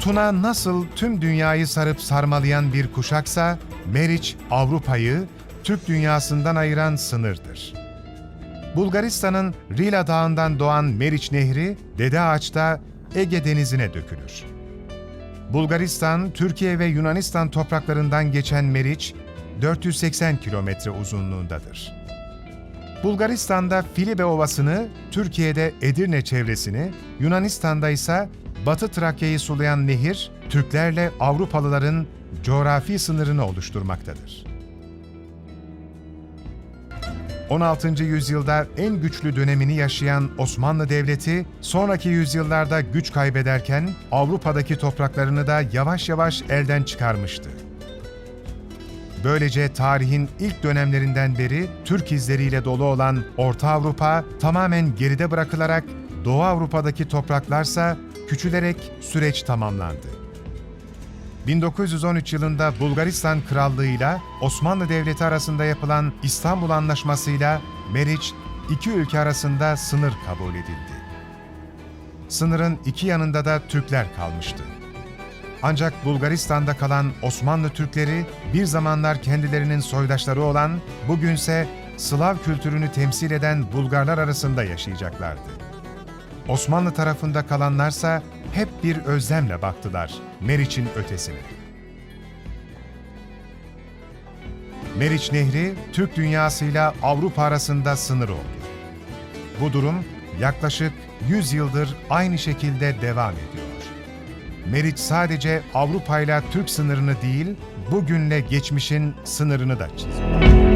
Tuna nasıl tüm dünyayı sarıp sarmalayan bir kuşaksa, Meriç Avrupa'yı Türk dünyasından ayıran sınırdır. Bulgaristan'ın Rila Dağı'ndan doğan Meriç Nehri, Dede Ağaç'ta Ege Denizi'ne dökülür. Bulgaristan, Türkiye ve Yunanistan topraklarından geçen Meriç, 480 kilometre uzunluğundadır. Bulgaristan'da Filibe Ovası'nı, Türkiye'de Edirne çevresini, Yunanistan'da ise Batı Trakya'yı sulayan nehir, Türklerle Avrupalıların coğrafi sınırını oluşturmaktadır. 16. yüzyılda en güçlü dönemini yaşayan Osmanlı Devleti, sonraki yüzyıllarda güç kaybederken Avrupa'daki topraklarını da yavaş yavaş elden çıkarmıştı. Böylece tarihin ilk dönemlerinden beri Türk izleriyle dolu olan Orta Avrupa tamamen geride bırakılarak Doğu Avrupa'daki topraklarsa küçülerek süreç tamamlandı. 1913 yılında Bulgaristan Krallığı'yla Osmanlı Devleti arasında yapılan İstanbul Anlaşması'yla Meriç iki ülke arasında sınır kabul edildi. Sınırın iki yanında da Türkler kalmıştı. Ancak Bulgaristan'da kalan Osmanlı Türkleri bir zamanlar kendilerinin soydaşları olan, bugünse Slav kültürünü temsil eden Bulgarlar arasında yaşayacaklardı. Osmanlı tarafında kalanlarsa hep bir özlemle baktılar Meriç'in ötesine. Meriç Nehri, Türk dünyasıyla Avrupa arasında sınır oldu. Bu durum yaklaşık 100 yıldır aynı şekilde devam ediyor. Meriç sadece Avrupa ile Türk sınırını değil, bugünle geçmişin sınırını da çiziyor.